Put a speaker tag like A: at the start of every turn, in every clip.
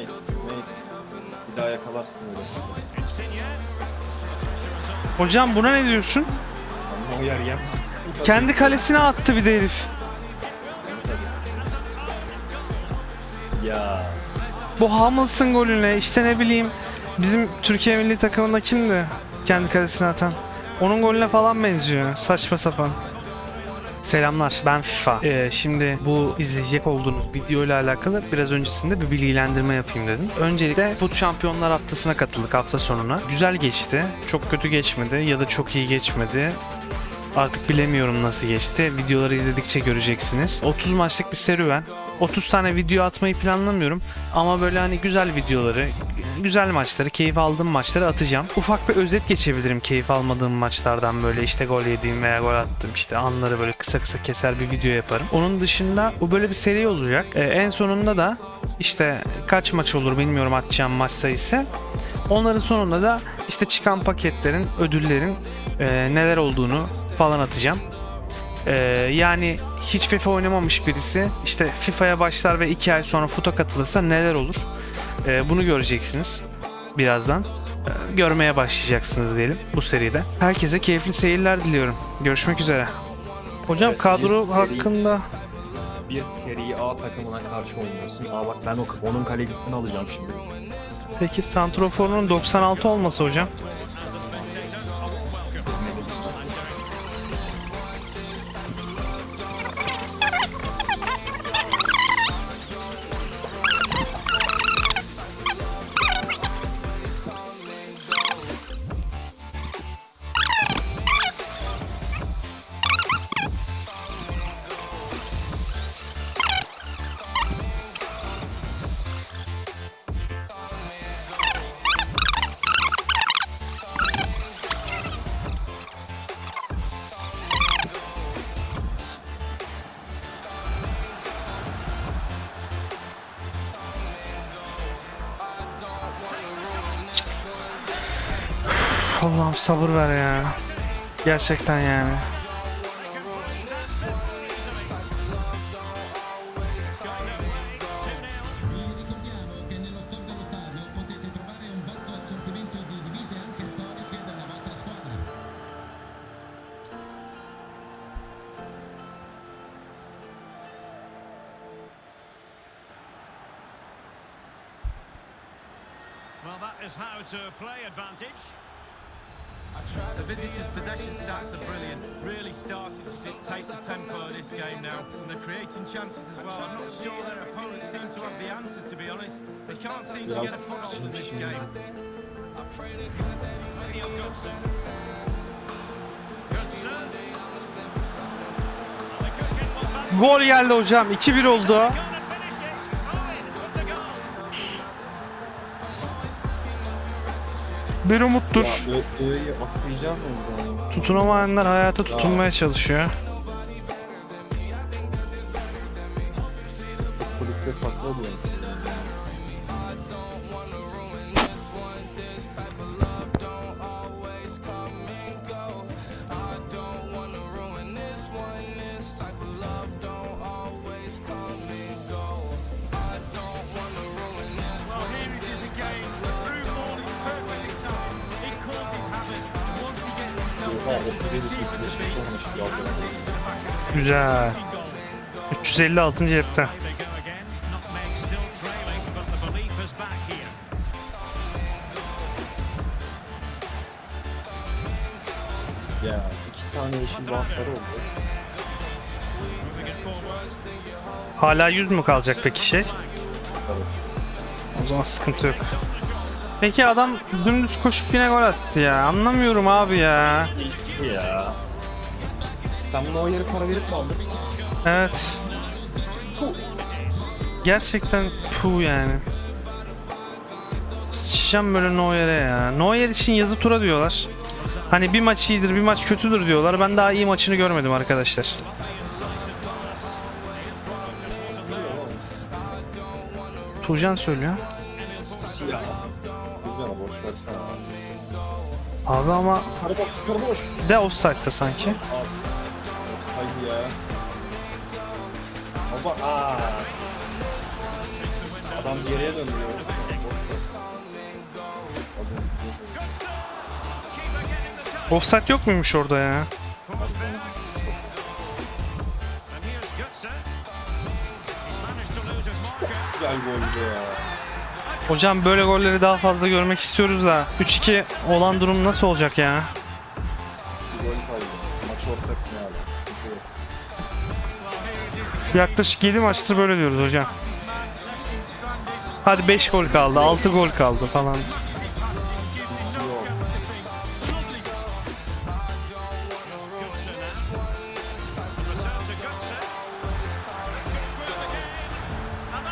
A: Neyse, neyse. Bir daha yakalarsın öyle fırsatı.
B: Hocam buna ne diyorsun?
A: Ama o yer yem artık.
B: Kendi kalesine attı bir de herif.
A: Kendi kalesi. Ya.
B: Bu Hamilton golüne işte ne bileyim bizim Türkiye milli takımında kimdi kendi kalesine atan? Onun golüne falan benziyor. Saçma sapan. Selamlar ben FIFA. Ee, şimdi bu izleyecek olduğunuz video ile alakalı biraz öncesinde bir bilgilendirme yapayım dedim. Öncelikle Foot Şampiyonlar Haftası'na katıldık hafta sonuna. Güzel geçti. Çok kötü geçmedi ya da çok iyi geçmedi. Artık bilemiyorum nasıl geçti. Videoları izledikçe göreceksiniz. 30 maçlık bir serüven. 30 tane video atmayı planlamıyorum. Ama böyle hani güzel videoları, güzel maçları, keyif aldığım maçları atacağım. Ufak bir özet geçebilirim keyif almadığım maçlardan böyle işte gol yediğim veya gol attım işte anları böyle kısa kısa keser bir video yaparım. Onun dışında bu böyle bir seri olacak. Ee, en sonunda da işte kaç maç olur bilmiyorum atacağım maç sayısı. Onların sonunda da işte çıkan paketlerin, ödüllerin e, neler olduğunu falan atacağım. E, yani hiç FIFA oynamamış birisi işte FIFA'ya başlar ve 2 ay sonra FUT'a katılırsa neler olur? E, bunu göreceksiniz birazdan. E, görmeye başlayacaksınız diyelim bu seride. Herkese keyifli seyirler diliyorum. Görüşmek üzere. Hocam
A: Evet,
B: kadro
A: bir seri-
B: hakkında
A: Bir seri A takımına karşı oynuyorsun. Aa bak ben o, onun kalecisini alacağım şimdi.
B: peki Santrofor'un 96 olması hocam? Allah'ım sabır ver ya. Gerçekten yani.
C: Well, that is how to play advantage.
D: The visitors' possession stats are brilliant. Really started to dictate the tempo of this game now. And they're creating chances as well. I'm not sure their opponents seem to have the answer, to be honest. They can't seem to get a foothold in this game.
C: Leo Goodson.
B: Gol geldi hocam. 2-1 oldu. Bir umuttur.
A: Ya Ö- mı buradan?
B: Tutunamayanlar hayata tutunmaya çalışıyor.
A: Kulüpte sakla diyormuş. Oha
C: set,
A: 37
C: he
A: sözleşmesi olmuş bir aldı.
B: Güzel.
C: goal.
B: 356. cepte.
A: Ya iki tane yeşil basları oldu.
B: Hala 100 mü kalacak peki şey?
A: Tabii.
B: O zaman sıkıntı yok. Peki adam dümdüz koşup yine gol attı ya. Anlamıyorum abi ya.
A: Ya. Sen buna o yeri para verip mi aldın?
B: Evet. Gerçekten puh yani. Sıçacağım böyle Neuer'e ya. Neuer için yazı tura diyorlar. Hani bir maç iyidir bir maç kötüdür diyorlar. Ben daha iyi maçını görmedim arkadaşlar. Tuğcan söylüyor.
A: Siyah. Güzel boş versene.
B: Abi ama
A: Yukarı bak yukarı boş.
B: de offside'da sanki.
A: Az. Saydı ya. Baba aa. Adam geriye dönüyor. Boş ver. Az önce
B: Offside yok muymuş orada ya?
A: çok güzel goldü ya.
B: Hocam böyle golleri daha fazla görmek istiyoruz da 3-2 olan durum nasıl olacak ya?
A: Gol. Maç ortaksın abi.
B: Yaklaşık 7 maçtır böyle diyoruz hocam. Hadi 5 gol kaldı, 6 gol kaldı falan.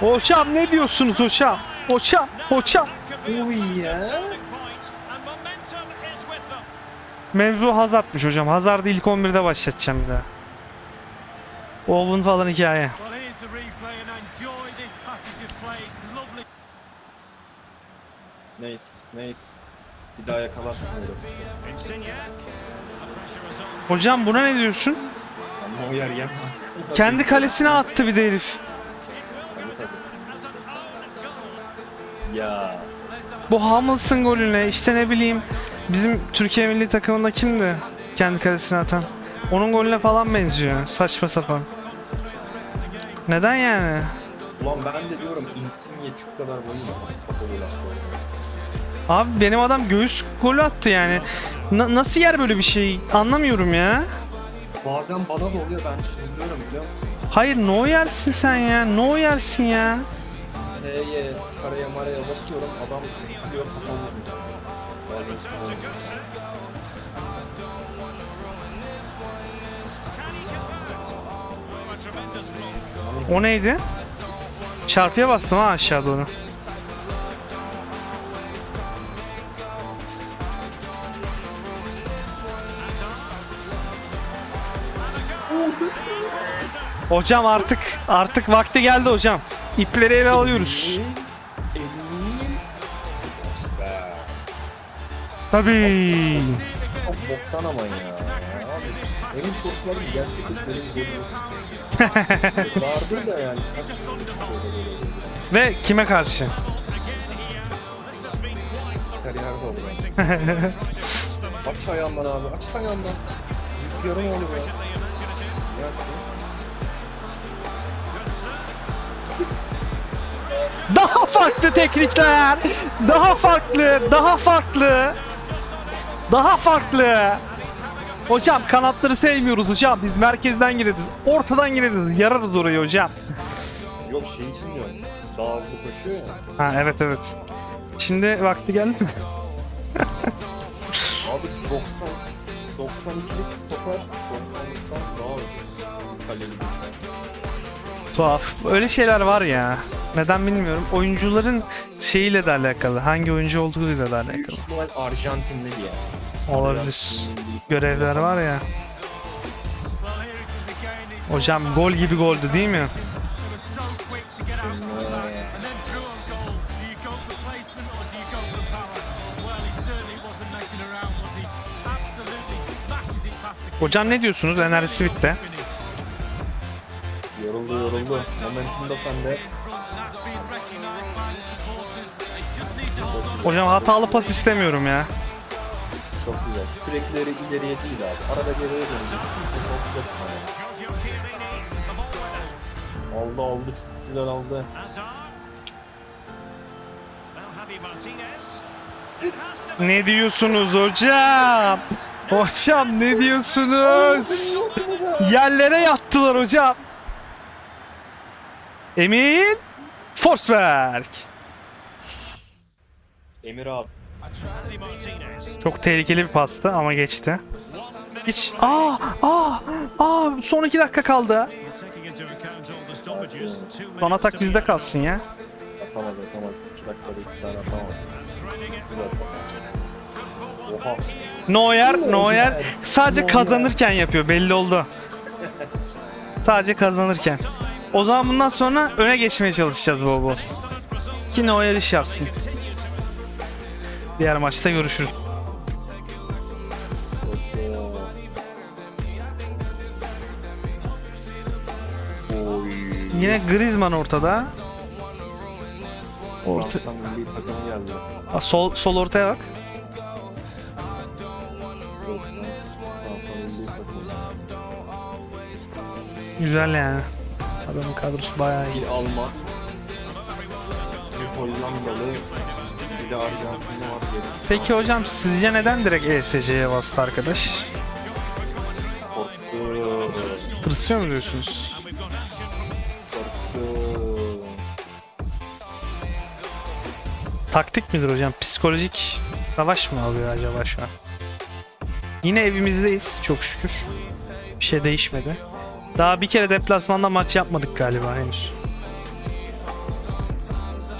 B: Hocam ne diyorsunuz hocam? Hocam, hocam.
A: Uy ya.
B: Mevzu Hazard'mış hocam. Hazard'ı ilk 11'de başlatacağım bir daha. Owen falan hikaye.
A: Neyse, neyse. Bir daha yakalarsın öyle fırsat.
D: Insigne. The pressure is on.
B: Hocam buna ne diyorsun?
A: Ama o yer yem artık.
B: Kendi kalesine attı bir de herif.
A: Ya.
B: Bu Hamilton golüne işte ne bileyim bizim Türkiye milli takımında kimdi kendi kalesine atan? Onun golüne falan benziyor. Saçma sapan. Neden yani?
A: Ulan ben de diyorum Insigne şu kadar boyuyla nasıl kafa gol attı oraya?
B: Abi benim adam göğüs golü attı yani. Na- nasıl yer böyle bir şey? Anlamıyorum ya.
A: Bazen bana da oluyor ben çıldırıyorum biliyor musun?
B: Hayır no yersin sen ya. No yersin ya.
A: S'ye, karaya maraya basıyorum adam zıplıyor kafa vuruyor. Bazen
D: block.
B: O neydi? Çarpıya bastım ha aşağı doğru. Hocam artık artık vakti geldi hocam. İpleri ele alıyoruz. Tabii.
A: Çok boktan ama ya. Abi, Emin koçların gerçekten bir golü. Vardır da yani. Golü.
B: Ve kime karşı?
A: Kariyer oldu. aç ayağından abi, aç ayağından. Rüzgarın oğlu be. Ne
B: Daha farklı teknikler. Daha farklı, daha farklı. Daha farklı. Hocam kanatları sevmiyoruz hocam. Biz merkezden gireriz. Ortadan gireriz. Yararız orayı hocam.
A: Yok şey için diyorum. Daha hızlı koşuyor ya.
B: Ha evet evet. Şimdi vakti geldi mi?
A: Abi 90 92'lik stoper 90'lıktan daha ucuz. İtalya Ligi'nden.
B: Tuhaf. Öyle şeyler var ya. Neden bilmiyorum. Oyuncuların şeyiyle de alakalı. Hangi oyuncu olduğuyla da
A: Büyük
B: alakalı.
A: ihtimal Arjantinli bir ya.
B: Olabilir. Görevler var ya. Hocam gol gibi goldü değil mi? Hocam ne diyorsunuz? Enerjisi bitti.
A: Yoruldu. Momentum da sende.
B: Hocam hatalı pas istemiyorum ya.
A: Çok güzel. Sürekli ileriye değil abi. Arada geriye dönecek. Koşu atacaksın
D: winner.
A: Aldı aldı çok güzel aldı.
B: Ne diyorsunuz hocam? Hocam ne diyorsunuz? Yerlere yattılar hocam. Emin Forsberg.
A: Emir abi.
B: Çok tehlikeli bir pastı ama geçti. Hiç aa aa aa son iki dakika kaldı. Son atak bizde kalsın ya.
A: Atamaz atamaz. 2 dakikada 2 tane atamaz. Siz atamaz. Oha.
B: Neuer, Neuer sadece
A: Neuer.
B: kazanırken yapıyor belli oldu. Sadece kazanırken. O zaman bundan sonra öne geçmeye çalışacağız bol bol. Ki Neuer iş yapsın. Diğer maçta görüşürüz. Yine Griezmann ortada. Orta,
A: milli takım geldi.
B: Aa, sol, sol ortaya bak.
A: Burası Fransa milli takım.
B: Güzel yani. Adamın kadrosu bayağı iyi.
A: Bir Alman, bir Hollandalı, bir de Arjantinli var gerisi.
B: Peki
A: Fransız.
B: hocam sizce neden direkt ESC'ye bastı arkadaş?
A: Korku,
B: Tırsıyor mu diyorsunuz?
A: korku.
B: Taktik midir hocam? Psikolojik savaş mı alıyor acaba şu an? Yine evimizdeyiz çok şükür. Bir şey değişmedi. Daha bir kere deplasmanda maç yapmadık galiba henüz.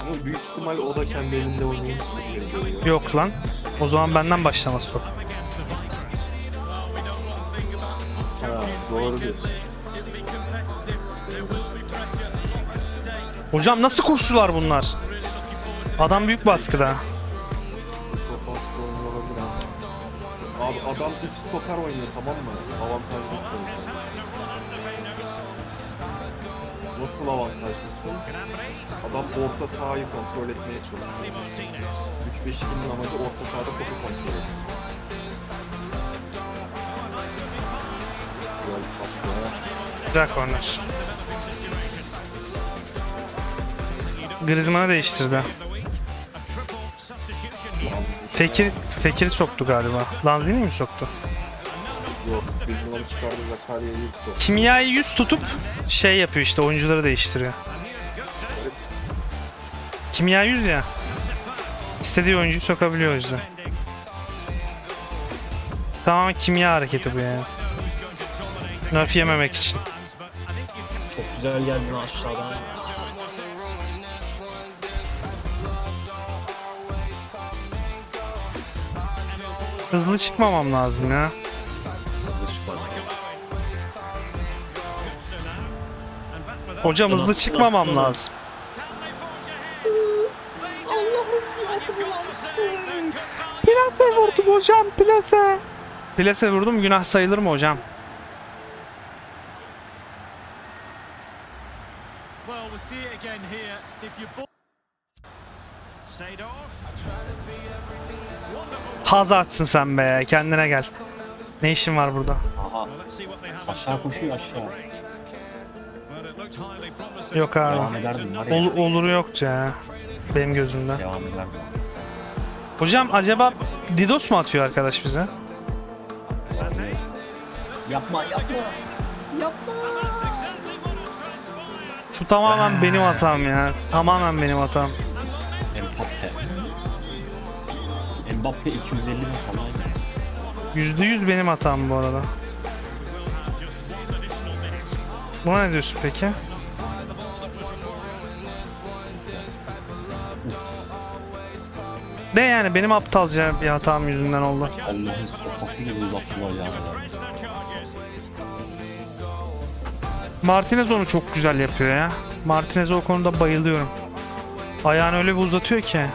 A: Ama büyük ihtimal o da kendi elinde oynamıştır.
B: Yok lan. O zaman benden başlaması top.
A: Ha, doğru diyorsun.
B: Hocam nasıl koştular bunlar? Adam büyük baskıda.
A: Olabilir. Abi adam 3 stoper oynuyor tamam mı? Avantajlısın o yüzden. Nasıl avantajlısın? Adam orta sahayı kontrol etmeye çalışıyor. 3-5-2'nin amacı orta sahada topu kontrol etmek. Güzel bir pas.
B: Güzel korner. Griezmann'ı değiştirdi. Fekir, Fekir'i soktu galiba. Lanzini mi soktu?
A: Yok, onu çıkardı Zakarya'yı soktu.
B: Kimyayı yüz tutup şey yapıyor işte oyuncuları değiştiriyor. Kimya yüz ya. İstediği oyuncuyu sokabiliyor o yüzden. Tamamen kimya hareketi bu yani. Nerf yememek için.
A: Çok güzel geldin aşağıdan.
B: Hızlı çıkmamam lazım ya. Hocam hızlı çıkmamam lazım.
A: Allah'ım ya bu Lanzi!
B: Plase vurdum hocam plase. Plase vurdum günah sayılır mı hocam?
D: Seydorf.
B: Hazardsın sen be kendine gel. Ne işin var burada?
E: Aha aşağı koşuyor aşağı.
B: Yok
E: Devam
B: abi.
E: ederdim var ya.
B: Ol, oluru yoktu ya. Benim gözümde.
E: Devam ederdim.
B: Hocam acaba Didos mu atıyor arkadaş bize?
E: Yapma yapma. Yapma.
B: Şu tamamen benim hatam ya. Tamamen benim hatam.
E: Mbappe. Mbappe 250 bin falan.
B: Yüzde yüz benim hatam bu arada. Buna ne diyorsun peki? De yani benim aptalca bir hatam yüzünden oldu.
E: Allah'ın sopası gibi uzattılar ya.
B: Martinez onu çok güzel yapıyor ya. Martinez'e o konuda bayılıyorum. Ayağını öyle bir uzatıyor ki.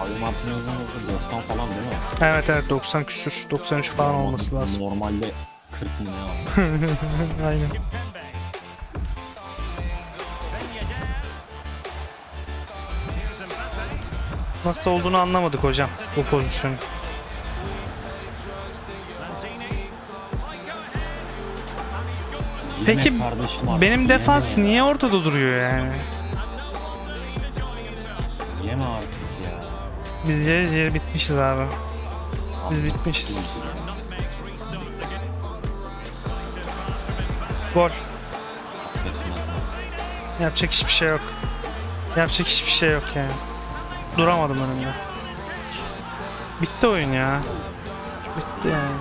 E: Abi Martinez'in hızı 90 falan değil mi?
B: Evet evet 90 küsür 93 falan olması lazım.
E: Normalde 40 mı ne abi?
B: Aynen. Nasıl olduğunu anlamadık hocam bu pozisyonu.
E: Yeme
B: Peki benim
E: yeme
B: defans
E: ya.
B: niye ortada duruyor yani?
E: Yeme artık ya.
B: Biz yer, yer bitmişiz abi. Biz bitmişiz. Gol. Yapacak hiçbir şey yok. Yapacak hiçbir şey yok yani. Duramadım önümde. Bitti oyun ya. Bitti yani.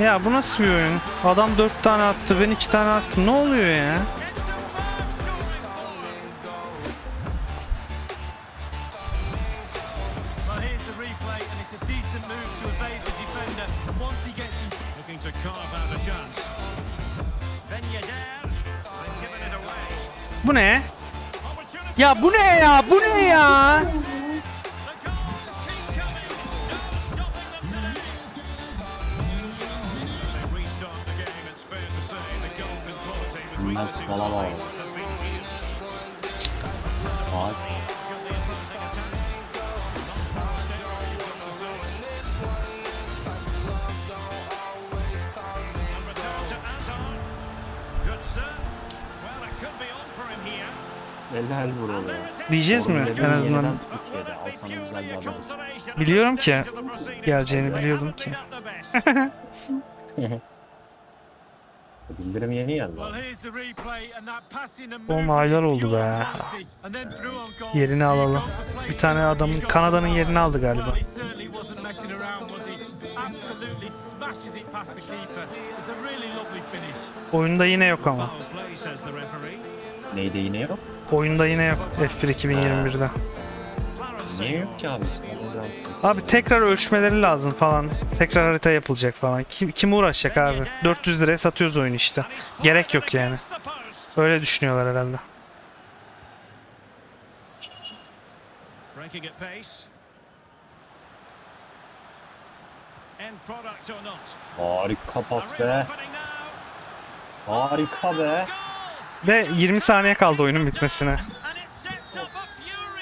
B: Ya bu nasıl bir oyun? Adam 4 tane attı, ben 2 tane attım. Ne oluyor ya? Ya bu ne ya? Bu ne ya?
E: Bilmez falan var. Bak. Helal buralı.
B: Diyeceğiz mi? En azından.
E: Türkiye'de al sana güzel bir olsun.
B: Biliyorum ki geleceğini biliyordum ki.
E: Bildirim yeni geldi.
B: Oğlum aylar oldu be. Yerini alalım. Bir tane adamın Kanada'nın yerini aldı galiba. Oyunda yine yok ama.
E: Neydi yine yok?
B: Oyunda yine yok F1 2021'de.
D: Clarence
E: Niye yok ki abi işte? onu
B: Abi tekrar ölçmeleri lazım falan. Tekrar harita yapılacak falan. Kim, kim uğraşacak abi? 400 liraya satıyoruz oyunu işte. Gerek yok yani. Öyle düşünüyorlar herhalde.
D: Breaking at pace. End product or not.
E: Harika pas be. Harika be.
B: Ve 20 saniye kaldı oyunun bitmesine.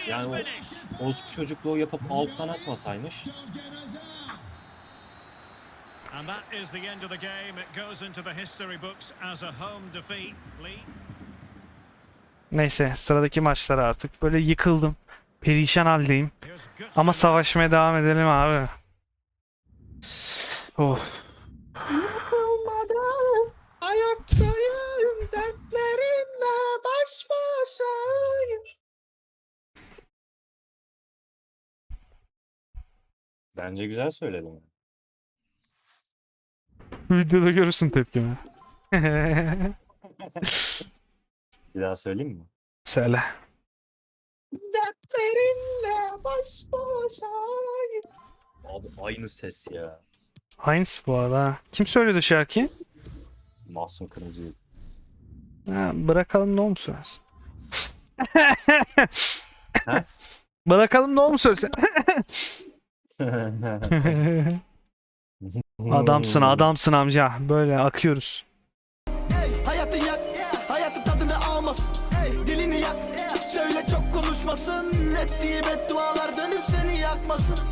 E: Yani o-. Orospu çocukluğu yapıp alttan atmasaymış.
D: And that is the end of the game. It goes into the history books as a home defeat. Lee.
B: Neyse sıradaki maçlara artık. Böyle yıkıldım. Perişan haldeyim. Ama savaşmaya devam edelim abi. Oh.
E: Bence güzel söyledim.
B: Videoda görürsün tepkimi.
E: Bir daha söyleyeyim mi?
B: Söyle.
A: Dertlerimle baş başayım.
E: Abi aynı ses ya.
B: Aynısı bu arada. ha. Kim söylüyordu şarkıyı?
E: Mahsun Kırmızı.
B: Ha, bırakalım ne mu söylesin?
E: Ha?
B: Bırakalım ne mu söylesin? adamsın adamsın amca. Böyle akıyoruz.
F: Ey, hayatı yak, hayatı tadını almasın. Ey, dilini yak, söyle çok konuşmasın. Ettiği beddualar dönüp seni yakmasın.